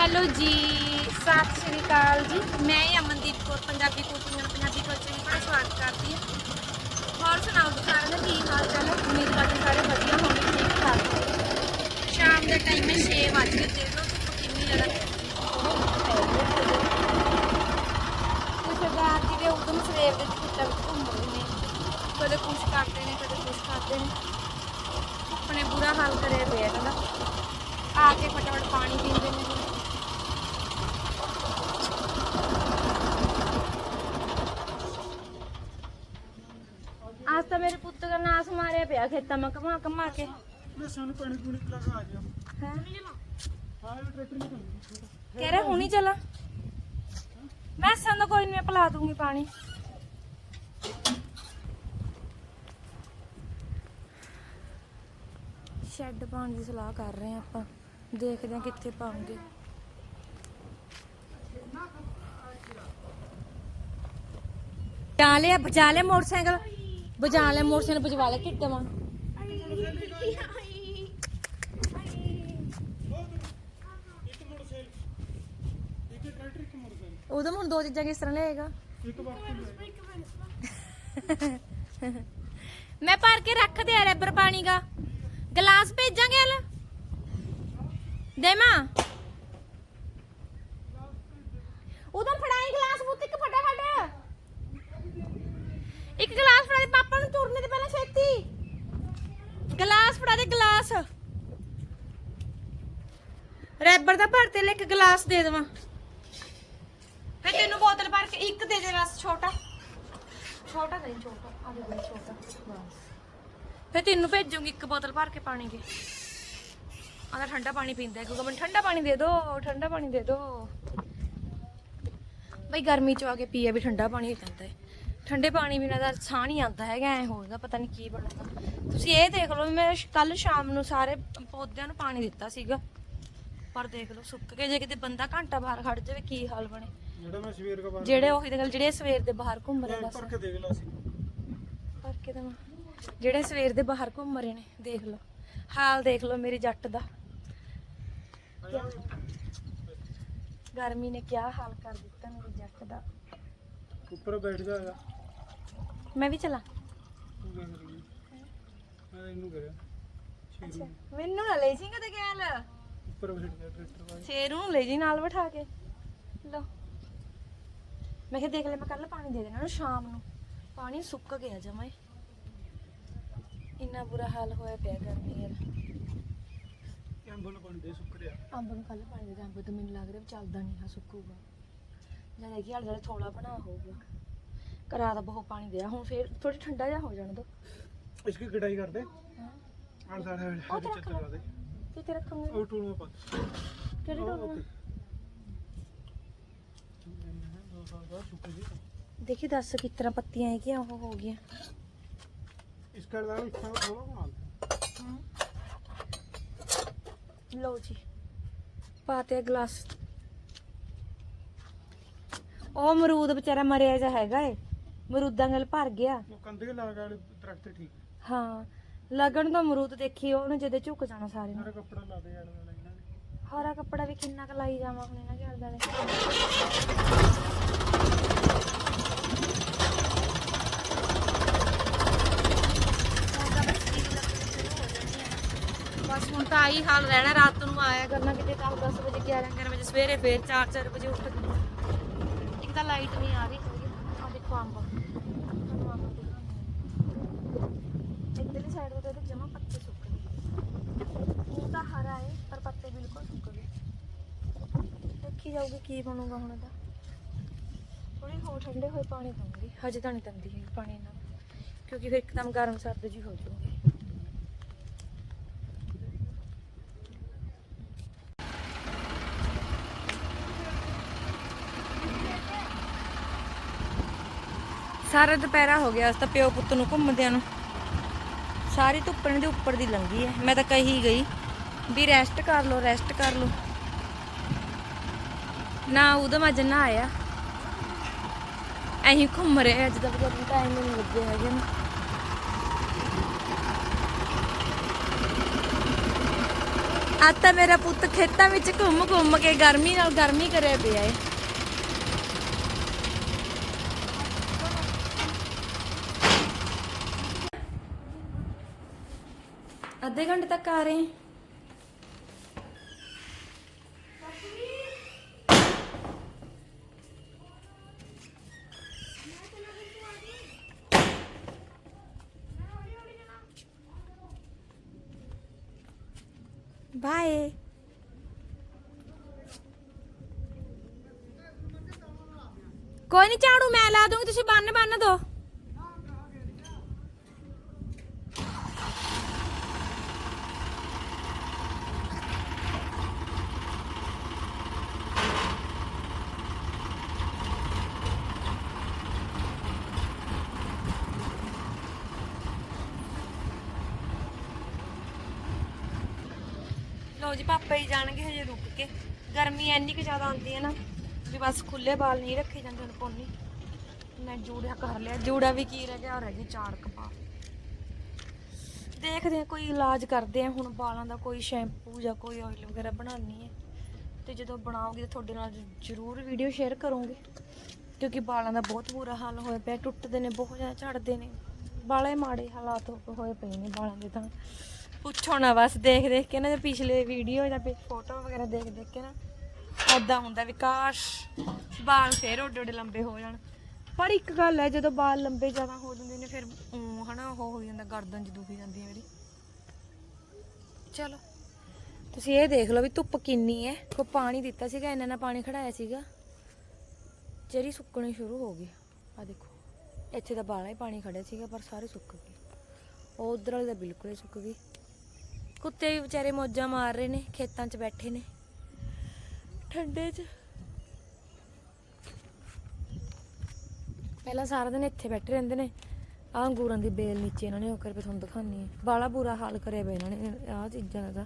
Hello ਜੀ ਸਤਿ ਸ਼੍ਰੀ ਅਕਾਲ ਜੀ ਮੈਂ ਅਮਨਦੀਪ ਕੌਰ ਪੰਜਾਬੀ ਕੁਕਿੰਗ ਨਾਲ ਪੰਜਾਬੀ ਕਲਚਰ ਦੀ ਬੜਾ ਸਵਾਗਤ ਕਰਦੀ ਹਾਂ ਹੋਰ ਸੁਣਾਓ ਜੀ ਸਾਰਿਆਂ ਦਾ ਕੀ ਹਾਲ ਚਾਲ ਹੈ ਉਮੀਦ ਕਰਦੀ ਸਾਰੇ ਵਧੀਆ ਹੋਣਗੇ ਠੀਕ ਠਾਕ ਹੋਣਗੇ। ਸ਼ਾਮ ਦਾ ਟਾਈਮ ਹੈ 6 ਵਜੇ ਦੇਖ ਲਓ ਧੁੱਪ ਕਿੰਨੀ ਜ਼ਿਆਦਾ ਕੁਛ ਰਾਤ ਦੀ ਦੇ ਉਦੋਂ ਸਵੇਰ ਦੇ ਖੇਤਾਂ ਵਿੱਚ ਘੁੰਮ ਰਹੇ ਨੇ ਕਦੇ ਕੁਛ ਕਰਦੇ ਨੇ, ਕਦੇ ਕੁਛ ਕਰਦੇ ਨੇ। ਆਪਣੇ ਬੁਰਾ ਹਾਲ ਕਰਿਆ ਪਿਆ ਇਹਨਾਂ ਦਾ। ਆ ਕੇ ਫਟਾਫਟ ਪਾਣੀ ਪੀਂਦੇ ਨੇ ਅੱਜ ਤਾਂ ਮੇਰੇ ਪੁੱਤ ਦਾ ਮਾਰਿਆ ਪਿਆ ਖੇਤਾਂ ਮੈਂ ਕਮਾ ਕਮਾ ਕੇ। ਮੈਂ ਸਾਨੂੰ ਪਾਣੀ ਪੂਣੀ ਪਿਲਾ ਕੇ ਆ ਗਿਆ ਹੈ? ਹਾਂ ਇਹ ਟਰੈਕਟਰ ਨਹੀਂ ਕੰਮ ਕਹਿ ਰਿਹਾ ਹੁਣੀ ਚਲਾ। ਮੈਂ ਸੰਦ ਕੋਈ ਨਹੀਂ ਮੈਂ ਪਿਲਾ ਦੂੰਗੀ ਪਾਣੀ। ਸ਼ੈੱਡ ਪਾਉਣ ਦੀ ਸਲਾਹ ਕਰ ਰਹੇ ਆ ਆਪਾਂ। ਦੇਖਦੇ ਆ ਕਿੱਥੇ ਪਾਉਂਗੇ। ਲਿਆ ਬਜਾ ਲਿਆ ਮੋਟਰਸਾਈਕਲ। ਬਜਾ ਲਿਆ ਮੋਟਰਸਾਈਕਲ ਬਜਵਾ ਲਿਆ ਕਿੱਡੇ ਮਾਂ ਇੱਕ ਮੋਟਰਸਾਈਕਲ ਇੱਕ ਟਰੈਕਟਰ ਇੱਕ ਮੋਟਰਸਾਈਕਲ ਉਦੋਂ ਹੁਣ ਦੋ ਚੀਜ਼ਾਂ ਕਿਸ ਤਰ੍ਹਾਂ ਲਿਆਏਗਾ? ਇੱਕ ਵਕਤ ਮੈਂ ਭਰ ਕੇ ਰੱਖ ਦਿਆ ਰੈਬਰ ਪਾਣੀ ਦਾ। ਗਲਾਸ ਭੇਜਾਂਗੇ ਹਲ? ਦੇ ਮਾਂ ਉਦੋਂ ਫੜਾਈ ਗਲਾਸ ਬੁੱਤ ਇੱਕ ਫਟਾਫਟ। ਇੱਕ ਗਲਾਸ ਫੜਾ ਦੇ, ਪਾਪਾ ਨੂੰ ਤੁਰਨੇ ਦੇ ਪਹਿਲਾਂ ਛੇਤੀ। ਗਲਾਸ ਫੜਾ ਦੇ, ਗਲਾਸ। ਰੈਬਰ ਦਾ ਭਰ ਤੇ ਲੈ ਇੱਕ ਗਲਾਸ ਦੇ ਦੇਵਾਂ। ਫੇ ਤੈਨੂੰ ਬੋਤਲ ਭਰ ਕੇ ਇੱਕ ਦੇ ਦੇ ਬਸ ਛੋਟਾ। ਛੋਟਾ ਨਹੀਂ, ਛੋਟਾ। ਆ ਦੇ ਛੋਟਾ। ਬਸ। ਫੇ ਤੈਨੂੰ ਭੇਜੂਗੀ ਇੱਕ ਬੋਤਲ ਭਰ ਕੇ ਪਾਣੀ ਦੀ। ਆਹ ਠੰਡਾ ਪਾਣੀ ਪੀਂਦਾ ਕਿਉਂਕਿ ਮੈਨੂੰ ਠੰਡਾ ਪਾਣੀ ਦੇ ਦਿਓ ਠੰਡਾ ਪਾਣੀ ਦੇ ਦਿਓ ਬਈ ਗਰਮੀ ਚ ਆ ਕੇ ਪੀਆ ਵੀ ਠੰਡਾ ਪਾਣੀ ਹੀ ਪੈਂਦਾ ਹੈ। ਠੰਡੇ ਪਾਣੀ ਬਿਨਾਂ ਦਾ ਸਾਹ ਨਹੀਂ ਆਉਂਦਾ ਹੈਗਾ ਐ ਹੋਏਗਾ ਪਤਾ ਨਹੀਂ ਕੀ ਬਣਦਾ। ਤੁਸੀਂ ਇਹ ਦੇਖ ਲਓ ਮੈਂ ਕੱਲ ਸ਼ਾਮ ਨੂੰ ਸਾਰੇ ਪੌਦਿਆਂ ਨੂੰ ਪਾਣੀ ਦਿੱਤਾ ਸੀਗਾ। ਪਰ ਦੇਖ ਲਓ ਸੁੱਕ ਕੇ ਜੇ ਕਿਤੇ ਬੰਦਾ ਘੰਟਾ ਬਾਹਰ ਖੜ ਜਾਵੇ ਕੀ ਹਾਲ ਬਣੇ? ਜਿਹੜਾ ਮੈਂ ਸਵੇਰ ਕਾ ਜਿਹੜੇ ਉਹੀ ਦੇ ਗੱਲ ਜਿਹੜੇ ਸਵੇਰ ਦੇ ਬਾਹਰ ਘੁੰਮ ਰਹੇ ਬਸ। ਭਰ ਕੇ ਦੇਖ ਲਾ ਸੀ। ਪਰ ਕਿਤੇ ਜਿਹੜੇ ਸਵੇਰ ਦੇ ਬਾਹਰ ਘੁੰਮ ਰਹੇ ਨੇ ਦੇਖ ਲਓ। ਹਾਲ ਦੇਖ ਲਓ ਮੇਰੇ ਜੱਟ ਦਾ। ਗਰਮੀ ਨੇ ਕਿਆ ਹਾਲ ਕਰ ਦਿੱਤਾ ਮੇਰੇ ਜੱਟ ਦਾ। ਉੱਪਰ ਬੈਠ ਜਾਏਗਾ ਮੈਂ ਵੀ ਚਲਾ। ਤੂੰ ਮੈਂ ਇਹਨੂੰ ਕਰਿਆ। ਮੈਨੂੰ ਨਾ ਲੈ ਜੀ ਕਦੇ ਗੈਲ ਉੱਪਰ ਬੈਠ ਗਿਆ ਟਰੈਕਟਰ ਵਾਲੇ। ਸ਼ੇਰੂ ਨੂੰ ਲੈ ਜੀ ਨਾਲ ਬਿਠਾ ਕੇ। ਲਓ। ਮੈਂ ਕਿਹਾ ਦੇਖ ਲੈ ਮੈਂ ਕੱਲ ਪਾਣੀ ਦੇ ਦੇਣਾ ਉਹਨੂੰ ਸ਼ਾਮ ਨੂੰ। ਪਾਣੀ ਸੁੱਕ ਗਿਆ ਜਮਾ ਹੀ। ਇੰਨਾ ਬੁਰਾ ਹਾਲ ਹੋਇਆ ਪਿਆ ਗਰਮੀ ਯਾਰ ਨੂੰ ਪਾਣੀ ਦੇ ਸੁੱਕ ਰਿਹਾ। ਅੰਬ ਨੂੰ ਕੱਲ ਪਾਣੀ ਦੇ ਅੰਬ ਤਾਂ ਮੈਨੂੰ ਲੱਗ ਰਿਹਾ ਵੀ ਚੱਲਦਾ ਨਹੀਂ ਆ ਸੁੱਕੂਗਾ। ਜਾਂ ਦੇਖੀ ਹਾਲ ਜਿਹੜੇ ਥੋੜਾ ਬਣਾ ਹੋਊਗਾ। ਕਰਾ ਦਾ ਬਹੁਤ ਪਾਣੀ ਦਿਆ ਹੁਣ ਫੇਰ ਥੋੜੀ ਠੰਡਾ ਜਿਹਾ ਹੋ ਜਾਣ ਦੋ। इसकी कटाई कर दे और सारा और तो रख चला दे ਤੇ ਤੇ ਰੱਖਾਂਗੇ। और टूल में पा ਕਿਹੜੇ ਡੋਲ ਦੇਖੀ ਦੱਸ ਕਿਸ ਤਰ੍ਹਾਂ ਪੱਤੀਆਂ ਹੈਗੀਆਂ ਉਹ ਹੋ ਗਈਆਂ। इसका अलावा इसका थोड़ा माल ਲਓ ਜੀ ਪਾਤੇ ਆ ਗਲਾਸ। ਉਹ ਅਮਰੂਦ ਵਿਚਾਰਾ ਮਰਿਆ ਜਾ ਹੈਗਾ ਏ। ਮਰੂਦਾਂ ਨਾਲ ਭਰ ਗਿਆ। ਹਾਂ ਲਗਣ ਦਾ ਮਰੂਦ ਦੇਖੀ ਉਹਨੇ ਜਦੇ ਝੁੱਕ ਜਾਣਾ ਸਾਰੇ ਨੇ। ਸਾਰਾ ਕੱਪੜਾ ਲਾ ਦੇ ਜਾਣ ਵਾਲਾ ਇਹਨਾਂ ਨੇ ਹਰਾ ਕੱਪੜਾ ਵੀ ਕਿੰਨਾ ਕੁ ਲਾਈ ਜਾਵਾਂ ਹੁਣ ਇਹਨਾਂ ਘਰ ਦਾ ਬਸ ਹੁਣ ਤਾਂ ਆਈ ਹਾਲ ਰਹਿਣਾ ਰਾਤ ਨੂੰ ਆਇਆ ਕਰਨਾ ਕਿਤੇ ਕੱਲ 10 ਵਜੇ 11 11 ਵਜੇ ਸਵੇਰੇ ਫੇਰ 4 4 ਵਜੇ ਉੱਠ ਕੇ। ਇੱਕ ਤਾਂ ਲਾਈਟ ਨਹੀਂ ਆ ਰਹੀ ਹੈਗੀ। ਆ ਦੇਖੋ ਅੰਬ ਇੱਧਰਲੀ ਜਮਾ ਪੱਤੇ ਸੁੱਕ ਗਏ। ਉਹ ਤਾਂ ਹਰਾ ਹੈ ਪਰ ਪੱਤੇ ਬਿਲਕੁਲ ਸੁੱਕ ਗਏ। ਦੇਖੀ ਜਾਊਗੀ ਕੀ ਬਣੂਗਾ ਹੁਣ ਇਹਦਾ। ਥੋੜੀ ਹੋਰ ਠੰਡੇ ਹੋਏ ਪਾਣੀ ਦਊਂਗੀ ਹਜੇ ਤਾਂ ਨਹੀਂ ਤੰਦੀ ਹੈ ਪਾਣੀ ਨਾਲ ਕਿਉਂਕਿ ਫਿਰ ਇੱਕਦਮ ਗਰਮ ਸਰਦ ਜੀ ਹੋ ਜਾਊਗੀ। ਸਾਰਾ ਦੁਪਹਿਰਾ ਹੋ ਗਿਆ ਉਸ ਤਾਂ ਪਿਓ ਪੁੱਤ ਨੂੰ ਘੁੰਮਦਿਆਂ ਨੂੰ। ਸਾਰੀ ਧੁੱਪ ਇਹਨਾਂ ਦੇ ਉੱਪਰ ਦੀ ਲੰਗੀ ਹੈ। ਮੈਂ ਤਾਂ ਕਹੀ ਗਈ ਵੀ ਰੈਸਟ ਕਰ ਲਓ ਰੈਸਟ ਕਰ ਲਓ। ਨਾ ਉਦਮ ਅੱਜ ਨਾ ਆਇਆ। ਐਂ ਘੁੰਮ ਰਹੇ ਅੱਜ ਦਾ ਬਜਟ ਟਾਈਮ ਨਹੀਂ ਲੱਗਿਆ ਹੈਗੇ ਨਾ। ਅੱਜ ਤਾਂ ਮੇਰਾ ਪੁੱਤ ਖੇਤਾਂ ਵਿੱਚ ਘੁੰਮ ਘੁੰਮ ਕੇ ਗਰਮੀ ਨਾਲ ਗਰਮੀ ਕਰਿਆ ਪਿਆ ਏ। आधे घंटे तक आ रहे हैं बाय कोई नहीं झाड़ू मैं ला दूंगी तुम बन बन दो ਪਾਪਾ ਹੀ ਜਾਣਗੇ ਹਜੇ ਰੁਕ ਕੇ। ਗਰਮੀ ਇੰਨੀ ਕੁ ਜ਼ਿਆਦਾ ਆਉਂਦੀ ਹੈ ਨਾ ਵੀ ਬਸ ਖੁੱਲੇ ਬਾਲ ਨਹੀਂ ਰੱਖੇ ਜਾਂਦੇ ਹੁਣ ਪੋਨੀ ਮੈਂ ਜੂੜਾ ਕਰ ਲਿਆ। ਜੂੜਾ ਵੀ ਕੀ ਰਹਿ ਗਿਆ? ਉਹ ਰਹਿ ਗਈ ਚਾਰ ਕਪਾਲ ਦੇਖਦੇ ਆ ਕੋਈ ਇਲਾਜ ਕਰਦੇ ਆ ਹੁਣ ਬਾਲਾਂ ਦਾ ਕੋਈ ਸ਼ੈਂਪੂ ਜਾਂ ਕੋਈ ਆਇਲ ਵਗੈਰਾ ਬਣਾਉਣੀ ਹੈ। ਤੇ ਜਦੋਂ ਬਣਾਉਂਗੀ ਤਾਂ ਤੁਹਾਡੇ ਨਾਲ ਜ਼ਰੂਰ ਵੀਡੀਓ ਸ਼ੇਅਰ ਕਰੂੰਗੀ। ਕਿਉਂਕਿ ਬਾਲਾਂ ਦਾ ਬਹੁਤ ਬੁਰਾ ਹਾਲ ਹੋਇਆ ਪਿਆ। ਟੁੱਟਦੇ ਨੇ, ਬਹੁਤ ਜ਼ਿਆਦਾ ਝੜਦੇ ਨੇ। ਬਾਲੇ ਮਾੜੇ ਹਾਲਾਤ ਹੋਏ ਪਏ ਨੇ ਬਾਲਾਂ ਦੇ ਤਾਂ। ਪੁੱਛੋ ਨਾ ਬਸ ਦੇਖ ਦੇਖ ਕੇ ਨਾ ਪਿਛਲੇ ਵੀਡੀਓ ਜਾਂ ਫੋਟੋ ਵਗੈਰਾ ਦੇਖ ਦੇਖ ਕੇ ਨਾ ਐਦਾਂ ਹੁੰਦਾ ਵਿਕਾਸ਼ ਵਾਲ ਫੇਰ ਓਡੇ ਓਡੇ ਲੰਬੇ ਹੋ ਜਾਣ। ਪਰ ਇੱਕ ਗੱਲ ਹੈ, ਜਦੋਂ ਵਾਲ ਲੰਬੇ ਜ਼ਿਆਦਾ ਹੋ ਜਾਂਦੇ ਨੇ, ਫਿਰ ਹਨਾ, ਉਹ ਹੋ ਜਾਂਦਾ, ਗਰਦਨ 'ਚ ਦੁਖੀ ਜਾਂਦੀ ਹੈ ਮੇਰੀ। ਚਲੋ, ਤੁਸੀਂ ਇਹ ਦੇਖ ਲਓ ਵੀ ਧੁੱਪ ਕਿੰਨੀ ਹੈ। ਕੋ ਪਾਣੀ ਦਿੱਤਾ ਸੀਗਾ ਇਹਨਾਂ ਨਾ ਪਾਣੀ ਖੜਾਇਆ ਸੀਗਾ। ਜਿਹੜੀ ਸੁੱਕਣੀ ਸ਼ੁਰੂ ਹੋ ਗਈ ਆ ਦੇਖੋ, ਇੱਥੇ ਤਾਂ ਬਾਲਾ ਹੀ ਪਾਣੀ ਖੜਿਆ ਸੀਗਾ, ਪਰ ਸਾਰੇ ਸੁੱਕ ਗਏ। ਉਹ ਉਧਰ ਵਾਲੀ ਤਾਂ ਬਿਲਕੁਲ ਹੀ ਸੁੱਕ ਗਈ ਕੁੱਤੇ ਵੀ ਵਿਚਾਰੇ ਮੌਜਾਂ ਮਾਰ ਰਹੇ ਨੇ, ਖੇਤਾਂ 'ਚ ਬੈਠੇ ਨੇ। ਠੰਡੇ 'ਚ। ਪਹਿਲਾਂ ਸਾਰਾ ਦਿਨ ਇੱਥੇ ਬੈਠੇ ਰਹਿੰਦੇ ਨੇ। ਆਹ ਅੰਗੂਰਾਂ ਦੀ ਬੇਲ ਨੀਚੇ ਇਹਨਾਂ ਨੇ, ਉਹ ਕਰਕੇ ਤੁਹਾਨੂੰ ਦਿਖਾਉਣੀ ਹੈ। ਬਾਲਾ ਬੁਰਾ ਹਾਲ ਕਰਿਆ ਪਿਆ ਇਹਨਾਂ ਨੇ, ਆਹ ਚੀਜ਼ਾਂ ਦਾ।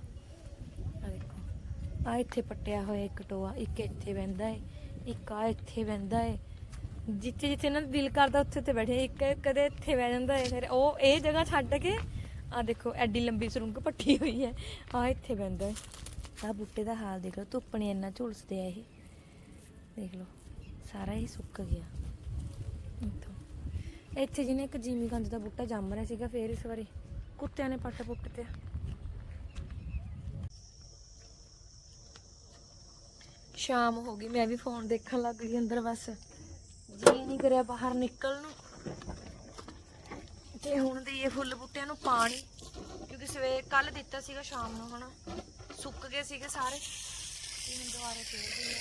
ਤਾਂ ਆ ਦੇਖੋ। ਆ ਇੱਥੇ ਪੱਟਿਆ ਹੋਇਆ ਇੱਕ ਟੋਆ, ਇੱਕ ਇੱਥੇ ਬਹਿੰਦਾ ਏ, ਇੱਕ ਆ ਇੱਥੇ ਬਹਿੰਦਾ ਏ। ਜਿੱਥੇ ਜਿੱਥੇ ਇਹਨਾਂ ਦਾ ਦਿਲ ਕਰਦਾ ਉੱਥੇ ਉੱਥੇ ਬੈਠੇ। ਇੱਕ ਕਦੇ ਇੱਥੇ ਬਹਿ ਜਾਂਦਾ ਏ, ਫਿਰ ਉਹ ਇਹ ਜਗ੍ਹਾ ਛੱਡ ਕੇ ਆ ਦੇਖੋ, ਐਡੀ ਲੰਬੀ ਸੁਰੰਗ ਪੱਟੀ ਹੋਈ ਹੈ। ਆ ਇੱਥੇ ਬਹਿੰਦਾ ਏ ਆ ਬੂਟੇ ਦਾ ਹਾਲ ਦੇਖ ਲਓ, ਧੁੱਪ ਨੇ ਇੰਨਾ ਝੁਲਸਦੇ ਆ ਇਹ। ਦੇਖ ਲਓ, ਸਾਰਾ ਹੀ ਸੁੱਕ ਗਿਆ। ਇੱਥੋਂ। ਇੱਥੇ ਜਿਹਨੇ ਇੱਕ ਜੀਮੀ ਕੰਦ ਦਾ ਬੂਟਾ ਜੰਮ ਰਿਹਾ ਸੀਗਾ, ਫੇਰ ਇਸ ਵਾਰੀ ਕੁੱਤਿਆਂ ਨੇ ਪੱਟ ਪੁੱਟ ਤੇ ਸ਼ਾਮ ਹੋ ਗਈ, ਮੈਂ ਵੀ ਫੋਨ ਦੇਖਣ ਲੱਗ ਗਈ ਅੰਦਰ ਬਸ। ਜੀ ਨਹੀਂ ਕਰਿਆ ਬਾਹਰ ਨਿਕਲਣ ਨੂੰ। ਤੇ ਹੁਣ ਦਈਏ ਫੁੱਲ ਬੂਟਿਆਂ ਨੂੰ ਪਾਣੀ, ਕਿਉਂਕਿ ਸਵੇਰ ਕੱਲ ਦਿੱਤਾ ਸੀਗਾ, ਸ਼ਾਮ ਨੂੰ ਹਨਾ, ਸੁੱਕ ਗਏ ਸੀਗੇ ਸਾਰੇ। ਤੇ ਹੁਣ ਦੁਬਾਰਾ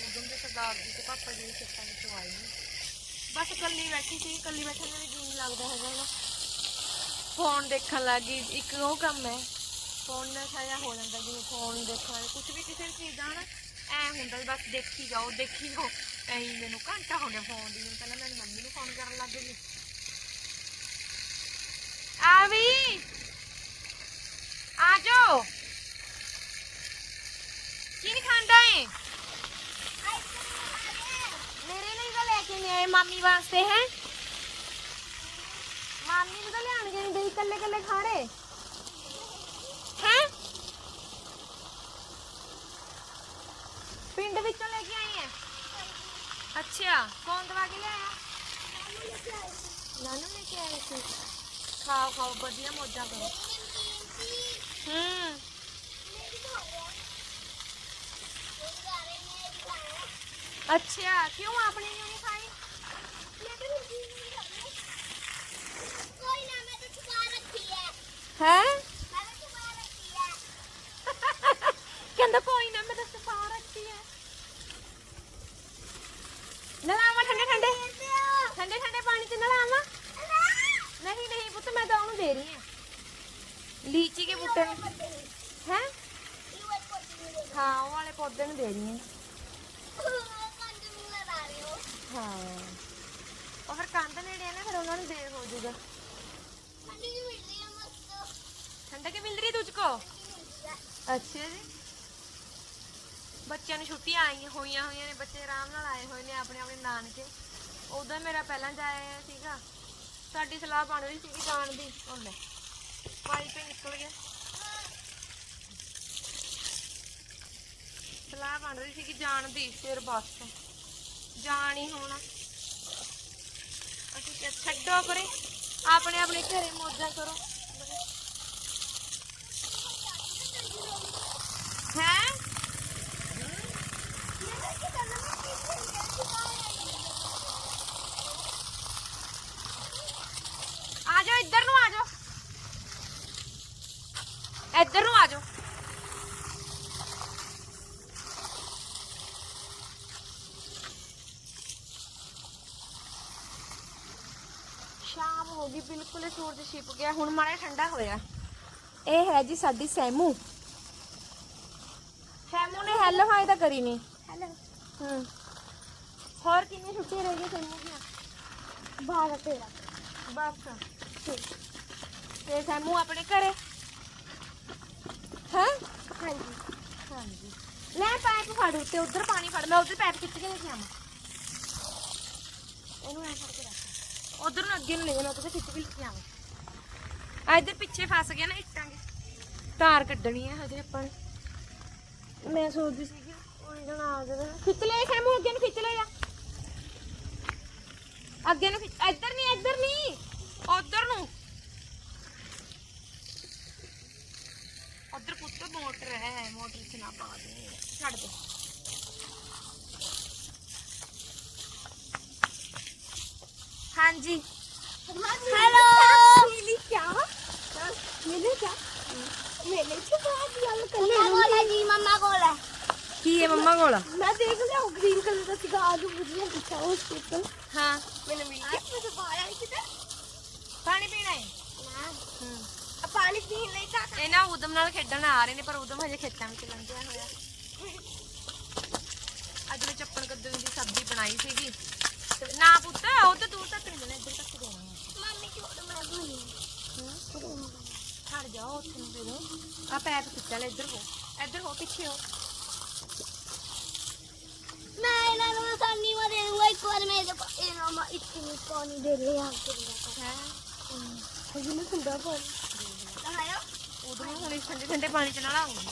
ਉਦੋਂ ਦੇ ਸਰਦਾਰ ਜੀ ਤੇ ਪਾਪਾ ਜੀ ਦੇ ਖੇਤਾਂ ਵਿੱਚੋਂ ਆਏ ਨੇ। ਬਸ ਕੱਲੀ ਬੈਠੀ ਸੀ ਕੱਲੀ ਬੈਠਣ ਨੂੰ ਵੀ ਜੀ ਲੱਗਦਾ ਹੈਗਾ ਨਾ ਫੋਨ ਦੇਖਣ ਲੱਗ ਗਈ, ਇੱਕ ਉਹ ਕੰਮ ਹੈ, ਫੋਨ ਨਾਲ ਸਾਇਆ ਹੋ ਜਾਂਦਾ, ਜਿਵੇਂ ਫੋਨ ਦੇਖਣ ਕੁਝ ਵੀ ਕਿਸੇ ਵੀ ਚੀਜ਼ ਦਾ ਨਾ ਐ ਹੁੰਦਾ ਬਸ ਦੇਖੀ ਜਾਓ ਦੇਖੀ ਜਾਓ। ਐਂ ਮੈਨੂੰ ਘੰਟਾ ਹੋ ਗਿਆ ਫੋਨ ਦੀ ਮੈਨੂੰ ਪਹਿਲਾਂ ਮੈਂ ਮੰਮੀ ਨੂੰ ਫੋਨ ਕਰਨ ਲੱਗ ਗਈ ਆ ਵੀ ਆ ਜਾਓ ਕੀ ਨਹੀਂ ਖਾਂਦਾ ਏ ਮੇਰੇ ਲਈ ਤਾਂ ਲੈ ਕੇ ਨਹੀਂ ਆਏ ਮਾਮੀ ਵਾਸਤੇ ਹੈ ਮਾਮੀ ਨੂੰ ਤਾਂ ਲਿਆਣਗੇ ਨਹੀਂ ਦੇ ਇਕੱਲੇ ਇਕੱਲੇ ਖਾ ਰਹੇ ਹੈ ਪਿੰਡ ਵਿੱਚੋਂ ਲੈ ਕੇ ਆਈ ਹੈ ਅੱਛਾ ਕੌਣ ਦਵਾ ਕੇ ਲਿਆਇਆ ਨਾਨੂ ਲੈ ਕੇ ਆਏ ਸੀ ਖਾਓ ਖਾਓ ਵਧੀਆ ਮੌਜਾਂ ਕਰੋ ਹੂੰ ਅੱਛਾ ਕਿਉਂ ਆਪਣੀ ਕਿਉਂ ਨਹੀਂ ਖਾਈ ਹੈ? ਕਹਿੰਦਾ ਕੋਈ ਨਾ, ਮੈਂ ਤਾਂ ਸਫਾ ਰੱਖੀ ਹੈ ਨਲਾਵਾ ਠੰਡੇ ਠੰਡੇ। ਠੰਡੇ ਠੰਡੇ ਪਾਣੀ ਚ ਨਲਾਵਾ? ਨਹੀਂ ਨਹੀਂ ਪੁੱਤ, ਮੈਂ ਤਾਂ ਉਹਨੂੰ ਦੇ ਰਹੀ ਹਾਂ। ਲੀਚੀ ਕੇ ਬੂਟੇ ਨੂੰ। ਹੈ? ਹਾਂ, ਉਹ ਵਾਲੇ ਪੌਦੇ ਨੂੰ ਦੇ ਰਹੀ ਹਾਂ। ਹਾਂ। ਉਹ ਫਿਰ ਕੰਧ ਨੇੜੇ ਆ ਨਾ, ਫਿਰ ਉਹਨਾਂ ਨੂੰ ਦੇਰ ਹੋ ਜਾਊਗਾ। ਠੰਡਾ ਕੇ ਮਿਲ ਰਹੀ ਤੁਝਕੋ? ਅੱਛਾ ਜੀ। ਬੱਚਿਆਂ ਨੂੰ ਛੁੱਟੀਆਂ ਆਈਆਂ ਹੋਈਆਂ ਹੋਈਆਂ ਨੇ, ਬੱਚੇ ਆਰਾਮ ਨਾਲ ਆਏ ਹੋਏ ਨੇ ਆਪਣੇ ਆਪਣੇ ਨਾਨਕੇ। ਉਦੋਂ ਮੇਰਾ ਪਹਿਲਾਂ ਜਾਇਆ ਸੀਗਾ। ਸਾਡੀ ਸਲਾਹ ਬਣ ਰਹੀ ਸੀਗੀ ਜਾਣ ਦੀ। ਉਹ ਲੈ ਪਾਈਪ ਨਿਕਲ ਗਿਆ। ਸਲਾਹ ਬਣ ਰਹੀ ਸੀ ਜਾਣ ਦੀ, ਫਿਰ ਬਸ ਜਾਣ ਹੀ ਹੋਣਾ। ਅਸੀਂ ਛੱਡੋ ਪਰੇ। ਆਪਣੇ ਆਪਣੇ ਘਰੇ ਮੌਜਾਂ ਕਰੋ। ਹੈ ਆ ਜਾਓ ਇੱਧਰ ਨੂੰ ਆ ਜਾਓ ਇੱਧਰ ਨੂੰ ਆ ਜਾਓ ਸ਼ਾਮ ਹੋ ਗਈ ਬਿਲਕੁਲ ਹੀ ਸੂਰਜ ਛਿਪ ਗਿਆ ਹੁਣ ਮਾੜਾ ਜਿਹਾ ਠੰਡਾ ਹੋਇਆ ਇਹ ਹੈ ਜੀ ਸਾਡੀ ਸੈਮੂ ਸੈਮੂ ਨੇ ਹੈਲੋ ਹਾਈ ਤਾਂ ਕਰੀ ਨਹੀਂ ਹੈਲੋ ਹੂੰ। ਹੋਰ ਕਿੰਨੀ ਛੁੱਟੀ ਰਹਿ ਗਈ ਬਸ। ਤੇ ਆਪਣੇ ਘਰੇ? ਹੈ? ਹਾਂਜੀ। ਹਾਂਜੀ। ਲੈ ਪਾਈਪ ਫੜ ਉੱਤੇ ਉਧਰ ਪਾਣੀ ਫੜ। ਮੈਂ ਉਧਰ ਪਾਈਪ ਖਿੱਚ ਕੇ ਲੈ ਕੇ ਆਵਾਂ ਇਹਨੂੰ ਐ ਫੜ ਕੇ ਰੱਖ। ਉਧਰ ਨੂੰ ਅੱਗੇ ਨੂੰ ਲੈ ਜਾਣਾ ਉਧਰ ਖਿੱਚ ਕੇ ਲੈ ਕੇ ਆਵਾਂ ਆ ਇੱਧਰ ਪਿੱਛੇ ਫਸ ਗਿਆ ਨਾ ਇੱਟਾਂ ਦੇ। ਤਾਰ ਕੱਢਣੀ ਹੈ ਹਜੇ ਆਪਾਂ ਨੇ। ਮੈਂ ਸੋਚਦੀ ਸੀ ਕਿ ਉਹ ਜਣਾ ਆ ਜਾਵੇ ਖਿੱਚ ਲੈ ਸੈਮੂ ਅੱਗੇ ਨੂੰ ਖਿੱਚ ਲੈ ਜਾ ਅੱਗੇ ਨੂੰ ਖਿੱਚ ਇੱਧਰ ਨਹੀਂ ਇੱਧਰ ਨਹੀਂ ਉਧਰ ਨੂੰ ਉਧਰ ਪੁੱਤ ਮੋਟਰ ਹੈ ਮੋਟਰ ਚ ਨਾ ਪਾ ਦੇ ਛੱਡ ਦੇ ਹਾਂਜੀ ਹੈਲੋ ਮਿਲੀ ਕਿਆ ਮਿਲੀ ਕਿਆ ਮਿਲੀ ਚੁਪਾਸ ਗੱਲ ਕਰ ਲੈ ਕੋਲ ਜੀ ਮੰਮਾ ਕੋਲ ਹੈ ਕੀ ਹੈ ਮੰਮਾ ਕੋਲ? ਮੈਂ ਦੇਖ ਲਿਆ ਉਹ ਗ੍ਰੀਨ ਕਲਰ ਦਾ ਸੀਗਾ ਆਜੂ ਬੁਝਿਆ ਦਿਖਾ ਉਹ ਸਟੇਪਲ ਹਾਂ ਮੈਨੂੰ ਮਿਲ ਗਿਆ। ਮੈਂ ਬਾਹਰ ਆਈ ਕਿਤੇ? ਪਾਣੀ ਪੀਣਾ ਹੈ? ਨਾ। ਹੂੰ। ਆ ਪਾਣੀ ਪੀਣ ਲਈ ਕਾ ਇਹ ਨਾ ਉਦਮ ਨਾਲ ਖੇਡਣ ਆ ਰਹੇ ਨੇ ਪਰ ਉਦਮ ਹਜੇ ਖੇਤਾਂ ਵਿੱਚ ਲੰਘਿਆ ਹੋਇਆ। ਅੱਜ ਮੈਂ ਚੱਪਣ ਕੱਦੂ ਦੀ ਸਬਜ਼ੀ ਬਣਾਈ ਸੀਗੀ। ਨਾ ਪੁੱਤ ਉਹ ਤੇ ਦੂਰ ਤੱਕ ਨਹੀਂ ਦੇਣਾ ਇੱਧਰ ਤੱਕ ਦੇਣਾ ਮੰਮੀ ਛੋੜ ਮੈਂ ਬੋਲੀ ਛੱਡ ਜਾਓ ਉੱਥੇ ਨੂੰ ਦੇ ਦੋ ਆ ਪੈਪ ਖਿੱਚ ਲੈ ਇੱਧਰ ਹੋ। ਇੱਧਰ ਹੋ ਪਿੱਛੇ ਹੋ ਮੈਂ ਇਹਨਾਂ ਨੂੰ ਸਾਨੀ ਮਾ ਦੇ ਦੂੰਗਾ ਇੱਕ ਵਾਰ ਮੈਂ ਇਹਦੇ ਪਾ- ਇਹਨਾਂ ਨੂੰ ਇੱਥੇ ਨੂੰ ਪਾਣੀ ਦੇ ਲਿਆ ਹੈ ਹਜੇ ਨਾ ਠੰਡਾ ਪਾਣੀ ਨਹਾਇਆ ਉਦੋਂ ਹੁਣ ਇਸ ਠੰਡੇ ਠੰਡੇ ਪਾਣੀ ਚ ਨਲਾਉਂਗੀ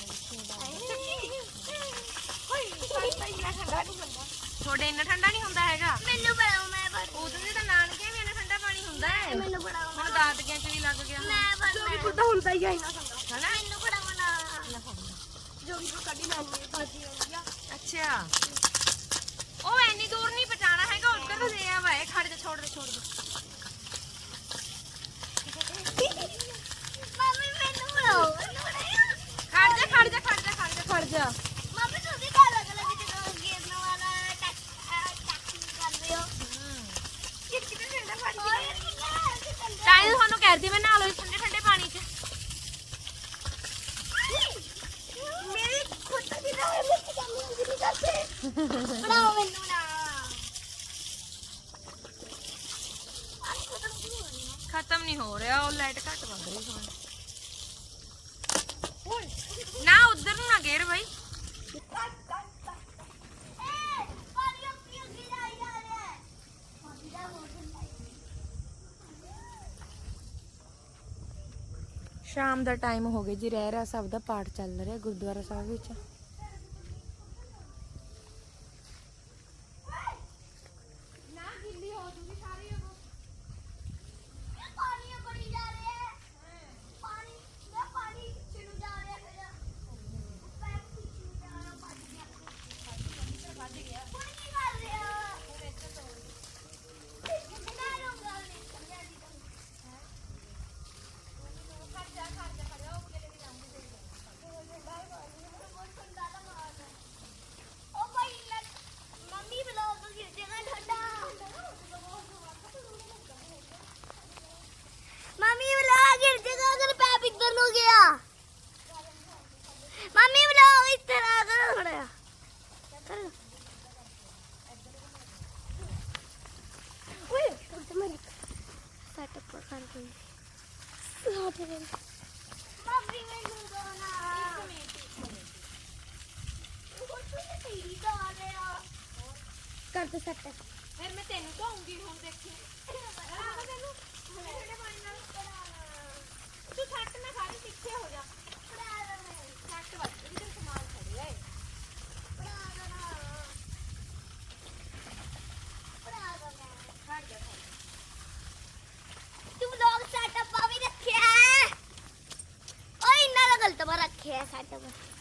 ਤੁਹਾਡੇ ਇੰਨਾ ਠੰਡਾ ਨਹੀਂ ਹੁੰਦਾ ਹੈਗਾ ਮੈਨੂੰ ਬੜਾਓ ਮੈਂ ਬੜ ਉਦੋਂ ਦੇ ਤਾਂ ਨਾਨਕੇ ਵੀ ਇੰਨਾ ਠੰਡਾ ਪਾਣੀ ਹੁੰਦਾ ਹੈ ਮੈਨੂੰ ਬੜਾਓ ਹੁਣ ਦਾਦਕਿਆਂ ਚ ਵੀ ਲੱਗ ਗਿਆ ਮੈਂ ਬੜ ਜੋ ਵੀ ਪਤਾ ਹੁੰਦਾ ਹੀ ਆ ਇਹਨਾਂ ਸੰਗਾ ਹਨਾ ਮੈਨੂੰ ਬੜਾਓ ਨਾ ਜੋ ਵੀ ਕੱਢੀ ਲੈਣੀ ਭਾਜੀ ਆਉਂਦੀ ਆ ਅੱਛਾ ਉਹ ਐਨੀ ਦੂਰ ਨਹੀਂ ਪਹੁੰਚਾਣਾ ਹੈਗਾ ਉੱਧਰ ਨੂੰ ਲੈ ਆਵਾ ਇਹ ਖੜ ਜਾ ਛੋੜ ਦੇ ਛੋੜ ਦੇ ਮੰਮੀ ਮੈਨੂੰ ਬੜਾਓ ਮੈਨੂੰ ਬੜਾਓ ਖੜ ਜਾ ਖੜ ਜਾ ਖੜ ਜਾ ਖੜ ਜਾ ਖੜ ਜਾ ਮੰਮੀ ਤੁਸੀਂ ਕਾਲਾ ਕਲਰ ਦੀ ਜਦੋਂ ਗੇਰਨ ਵਾਲਾ ਟੈਕਸੀ ਕਰ ਰਹੇ ਹੋ ਕਿੱਥੇ ਠੰਡਾ ਪਾਣੀ ਤਾਂ ਇਹ ਤੁਹਾਨੂੰ ਕਹਿ ਰਹੀ ਮੈਂ ਨਹਾ ਲਓ ਇਸ ਠੰਡੇ ਠੰਡੇ ਪਾਣੀ 'ਚ ਮੇਰੀ ਖੁਦ ਦੀ ਨਾ ਹੈ ਮੇਰੇ ਕੰਮ ਨਹੀਂ ਕਰਤੇ ਬੜਾਓ ਮੈਨੂੰ ਨਾ ਆਹ ਖਤਮ ਨਹੀਂ ਹੋ ਰਹੀ ਖਤਮ ਨਹੀਂ ਹੋ ਰਿਹਾ ਉਹ ਲਾਈਟ ਘੱਟ ਵੱਧ ਰਹੀ ਹੁਣ ਨਾ, ਉੱਧਰ ਨੂੰ ਨਾ ਗੇਰ ਬਾਈ। ਸ਼ਾਮ ਦਾ ਟਾਈਮ ਹੋ ਗਿਆ ਜੀ ਰਹਿ ਰਿਹਾ ਸਭ ਦਾ ਪਾਠ ਚੱਲ ਰਿਹਾ ਗੁਰਦੁਆਰਾ ਸਾਹਿਬ ਵਿੱਚ ਮੰਮੀ ਬਲੌਗ ਗਿਰ ਜੇਗਾ ਠੰਡਾ ਮੰਮੀ ਬਲੌਗ ਗਿਰ ਜੇਗਾ ਅਗਰ ਪੈਪ ਇੱਧਰ ਨੂੰ ਗਿਆ ਮੰਮੀ ਬਲੌਗ ਇਸ ਤਰ੍ਹਾਂ ਕਰ ਥੋੜਾ ਓਏ ਤੇ ਮੈਂ ਸੈਟਅਪ ਕਰ ਰਹੀ ਹਾਂ ਤੇ ਮੰਮੀ ਮੈਨੂੰ ਦੋ ਨਾ ਕਰ ਦੇ ਸੈਟ Ada.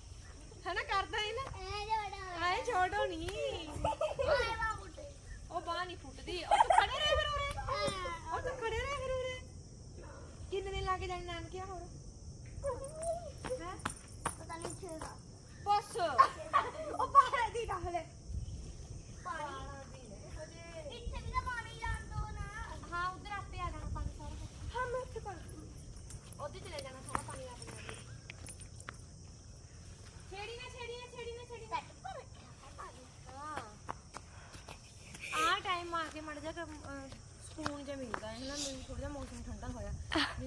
ਹਨਾ ਕਰਦਾ ਹੀ ਨਾ। ਆਏ ਛੋੜੋ ਨਹੀਂ ਉਹ ਬਾਹ ਨਹੀਂ ਫੁੱਟਦੀ। ਉਹ ਤੂੰ ਖੜੇ ਰਹਿ ਫਿਰ ਉਰੇ। ਉਹ ਤੂੰ ਖੜੇ ਰਹਿ ਫਿਰ ਉਰੇ। ਕਿੰਨੇ ਦਿਨ ਲਾ ਕੇ ਜਾਣੇ ਨਾਨਕਿਆ ਹੋਰ?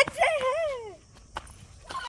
ಅಜ್ಜ